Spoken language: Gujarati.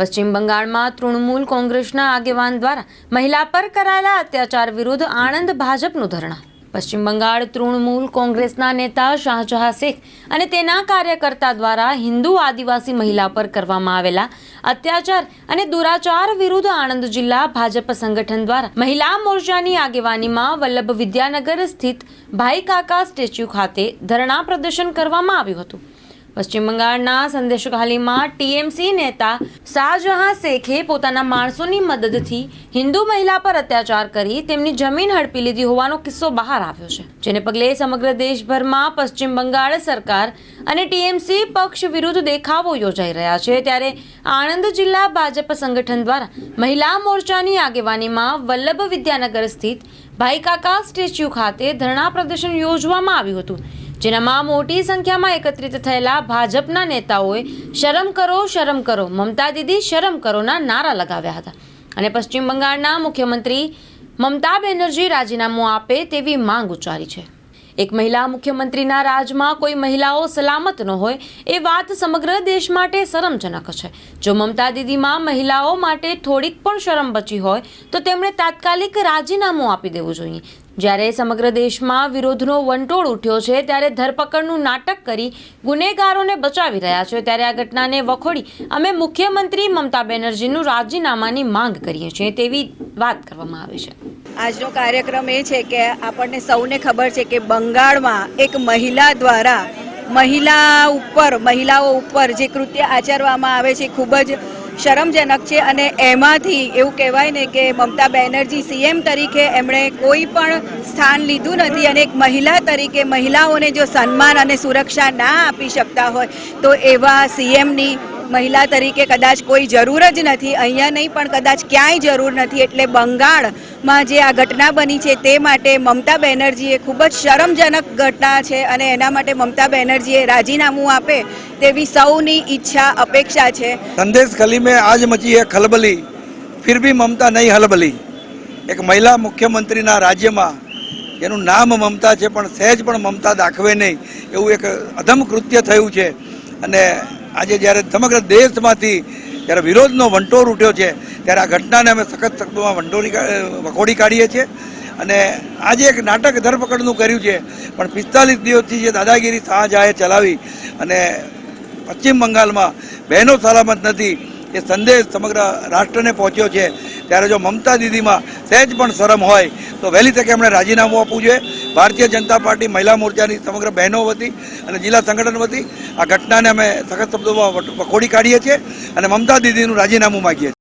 પશ્ચિમ બંગાળમાં તૃણમૂલ કોંગ્રેસના આગેવાન દ્વારા મહિલા પર કરાયેલા અત્યાચાર વિરુદ્ધ આણંદ ભાજપનું ધરણા. પશ્ચિમ બંગાળ તૃણમૂલ કોંગ્રેસના નેતા શાહજહાં શેખ અને તેના કાર્યકર્તા દ્વારા હિન્દુ આદિવાસી મહિલા પર કરવામાં આવેલા અત્યાચાર અને દુરાચાર વિરુદ્ધ આણંદ જિલ્લા ભાજપ સંગઠન દ્વારા મહિલા મોરચાની આગેવાનીમાં વલ્લભ વિદ્યાનગર સ્થિત ભાઈ કાકા સ્ટેચ્યુ ખાતે ધરણા પ્રદર્શન કરવામાં આવ્યું હતું. પશ્ચિમ બંગાળના સંદેશખાલીમાં ટીએમસી નેતા શાહજહાં શેખે પોતાના માણસોની મદદથી હિન્દુ મહિલા પર અત્યાચાર કરી તેમની જમીન હડપી લીધી હોવાનો કિસ્સો બહાર આવ્યો છે, જેને પગલે સમગ્ર દેશભરમાં પશ્ચિમ બંગાળ સરકાર અને ટીએમસી પક્ષ વિરુદ્ધ દેખાવો યોજાઈ રહ્યા છે. ત્યારે આણંદ જિલ્લા ભાજપ સંગઠન દ્વારા મહિલા મોરચાની આગેવાનીમાં વલ્લભ વિદ્યાનગર સ્થિત ભાઈકાકા સ્ટેચ્યુ ખાતે ધરણા પ્રદર્શન યોજવામાં આવ્યું હતું. જેનામાં મોટી સંખ્યામાં એકત્રિત થયેલા ભાજપના નેતાઓએ શરમ કરો શરમ કરો, મમતા દીદી શરમ કરોના નારા લગાવ્યા હતા. અને પશ્ચિમ બંગાળના મુખ્યમંત્રી મમતા બેનર્જી રાજીનામું આપે તેવી માંગ ઉચ્ચારી છે. એક મહિલા મુખ્યમંત્રીના રાજમાં કોઈ મહિલાઓ સલામત ન હોય એ વાત સમગ્ર દેશ માટે શરમજનક છે. જો મમતા દીદીમાં મહિલાઓ માટે થોડીક પણ શરમ બચી હોય તો તેમણે તાત્કાલિક રાજીનામું આપી દેવું જોઈએ. જ્યારે સમગ્ર દેશમાં વિરોધનો વંટોળ ઉઠ્યો છે, ત્યારે ધરપકડનું નાટક કરી ગુનેગારોને બચાવી રહ્યા છે. ત્યારે આ ઘટનાને વખોડી અમે મુખ્યમંત્રી મમતા બેનર્જીનું રાજીનામાની માંગ કરીએ છીએ તેવી વાત કરવામાં આવે છે. આજનો કાર્યક્રમ એ છે કે આપણને સૌને ખબર છે કે બંગાળમાં એક મહિલા દ્વારા મહિલા ઉપર, મહિલાઓ ઉપર જે કૃત્ય આચરવામાં આવે છે, ખૂબ જ શરમજનક છે અને એમાંથી એવું કહેવાય ને કે મમતા બેનર્જી સીએમ તરીકે એમણે કોઈ પણ સ્થાન લીધું નથી અને એક મહિલા તરીકે મહિલાઓને જો સન્માન અને સુરક્ષા ના આપી શકતા હોય, તો એવા સીએમની મહિલા તરીકે કદાચ કોઈ જરૂર જ નથી, અહીંયા નહીં, પણ કદાચ ક્યાંય જરૂર નથી. એટલે બંગાળમાં જે આ ઘટના બની છે તે માટે મમતા બેનર્જીએ ખૂબ જ શરમજનક ઘટના છે અને એના માટે મમતા બેનર્જીએ રાજીનામું આપે તેવી સૌની ઈચ્છા, અપેક્ષા છે. સંદેશ ગલી મેં આજ મચી હે ખલબલી ફિર ભી મમતા નહીં હલબલી. એક મહિલા મુખ્યમંત્રીના રાજ્યમાં એનું નામ મમતા છે, પણ સહેજ પણ મમતા દાખવે નહીં. એવું એક અધમ કૃત્ય થયું છે. અને આજે જ્યારે સમગ્ર દેશમાંથી જ્યારે વિરોધનો વંટોર ઉઠ્યો છે, ત્યારે આ ઘટનાને અમે સખત શબ્દોમાં વંટોરી વખોડી કાઢીએ છીએ. અને આજે એક નાટક ધરપકડનું કર્યું છે, પણ પિસ્તાલીસ દિવસથી જે દાદાગીરી શાહજહાએ ચલાવી અને પશ્ચિમ બંગાળમાં બહેનો સલામત નથી, એ સંદેશ સમગ્ર રાષ્ટ્રને પહોંચ્યો છે. ત્યારે જો મમતા દીદીમાં સહેજ પણ શરમ હોય, તો વહેલી તકે એમણે રાજીનામું આપવું જોઈએ. ભારતીય જનતા પાર્ટી મહિલા મોરચાની સમગ્ર બહેનો વતી અને જિલ્લા સંગઠન વતી આ ઘટનાને અમે સખત શબ્દોમાં વખોડી કાઢીએ છીએ અને મમતા દીદીનું રાજીનામું માગીએ છીએ.